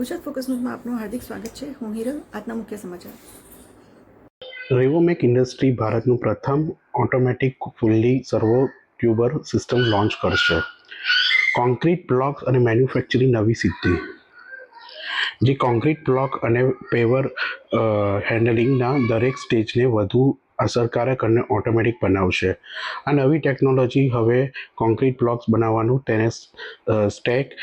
Gujarat focus ન્યૂઝમાં આપનું હાર્દિક સ્વાગત છે. હું હિરલ, આજના મુખ્ય સમાચાર. રેવોમેક ઇન્ડસ્ટ્રી ભારતનું પ્રથમ automatic fully servo tuber system launch કરશે. કોન્ક્રીટ બ્લોક અને મેન્યુફેક્ચરિંગ નવી સિદ્ધિ. જે કોન્ક્રીટ બ્લોક અને પેવર હેન્ડલિંગના દરેક સ્ટેજને વધુ અસરકારક અને ઓટોમેટિક બનાવશે. આ નવી ટેકનોલોજી હવે કોન્ક્રીટ બ્લોક્સ બનાવવાનું તેને સ્ટેક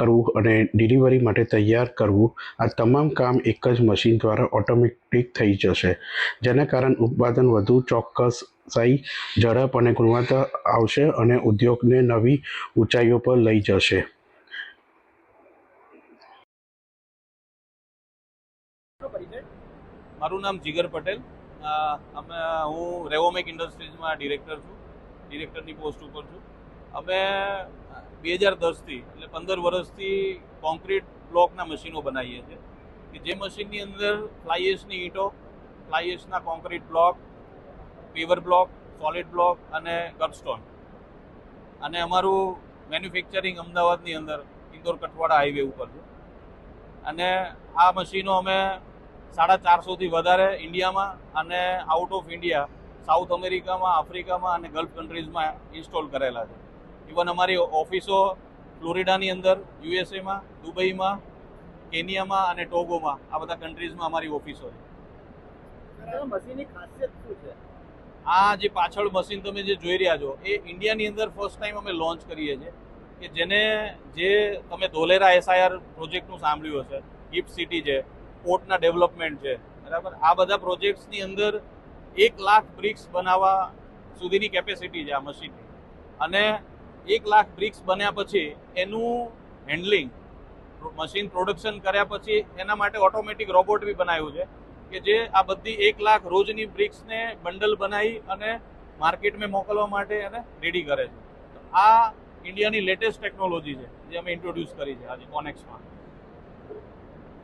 કરવું અને ડિલિવરી માટે તૈયાર કરવું, આ તમામ કામ એક જ મશીન દ્વારા ઓટોમેટિક થઈ જશે. જેના કારણે ઉત્પાદન વધુ ચોક્કસ સાઈ ઝડપ અને ગુણવત્તા આવશે અને ઉદ્યોગને નવી ઊંચાઈઓ પર લઈ જશે. મારું નામ જીગર પટેલ. અમે, હું રેવોમેક ઇન્ડસ્ટ્રીઝમાં ડિરેક્ટર છું. ડિરેક્ટરની પોસ્ટ ઉપર છું. અમે બે હજાર દસથી એટલે પંદર વર્ષથી કોન્ક્રીટ બ્લોકના મશીનો બનાવીએ છીએ કે જે મશીનની અંદર ફ્લાયએસની ઈંટો ફ્લાયએસના concrete block, paver block, solid block અને ગટસ્ટોન અને અમારું મેન્યુફેક્ચરિંગ અમદાવાદની અંદર ઇન્દોર કઠવાડા હાઈવે ઉપર છે. અને આ મશીનો અમે સાડા ચારસોથી વધારે ઇન્ડિયામાં અને આઉટ ઓફ ઇન્ડિયા, સાઉથ અમેરિકામાં, આફ્રિકામાં અને ગલ્ફ કન્ટ્રીઝમાં ઇન્સ્ટોલ કરેલા છે. ઇવન અમારી ઓફિસો ફ્લોરિડાની અંદર યુએસએમાં દુબઈમાં કેનિયામાં અને ટોગોમાં આ બધા કન્ટ્રીઝમાં અમારી ઓફિસો છે. આ જે પાછળ મશીન તમે જે જોઈ રહ્યા છો એ ઇન્ડિયાની અંદર ફર્સ્ટ ટાઈમ અમે લોન્ચ કરીએ છીએ કે જેને જે તમે ધોલેરા એસઆઈઆર પ્રોજેક્ટનું સાંભળ્યું હશે ગિફ્ટ સિટી છે પોર્ટના ડેવલપમેન્ટ છે બરાબર? આ બધા પ્રોજેક્ટ્સની અંદર એક લાખ બ્રિક્સ બનાવવા સુધીની કેપેસિટી છે આ મશીનની. અને એક લાખ બ્રિક્સ બન્યા પછી એનું હેન્ડલિંગ મશીન પ્રોડક્શન કર્યા પછી એના માટે ઓટોમેટિક રોબોટ બી બનાવ્યું છે કે જે આ બધી એક લાખ રોજની બ્રિક્સને બંડલ બનાવી અને માર્કેટમાં મોકલવા માટે એને રેડી કરે છે. આ ઇન્ડિયાની લેટેસ્ટ ટેકનોલોજી છે, જે અમે ઇન્ટ્રોડ્યુસ કરી છે આજે કોનેક્સમાં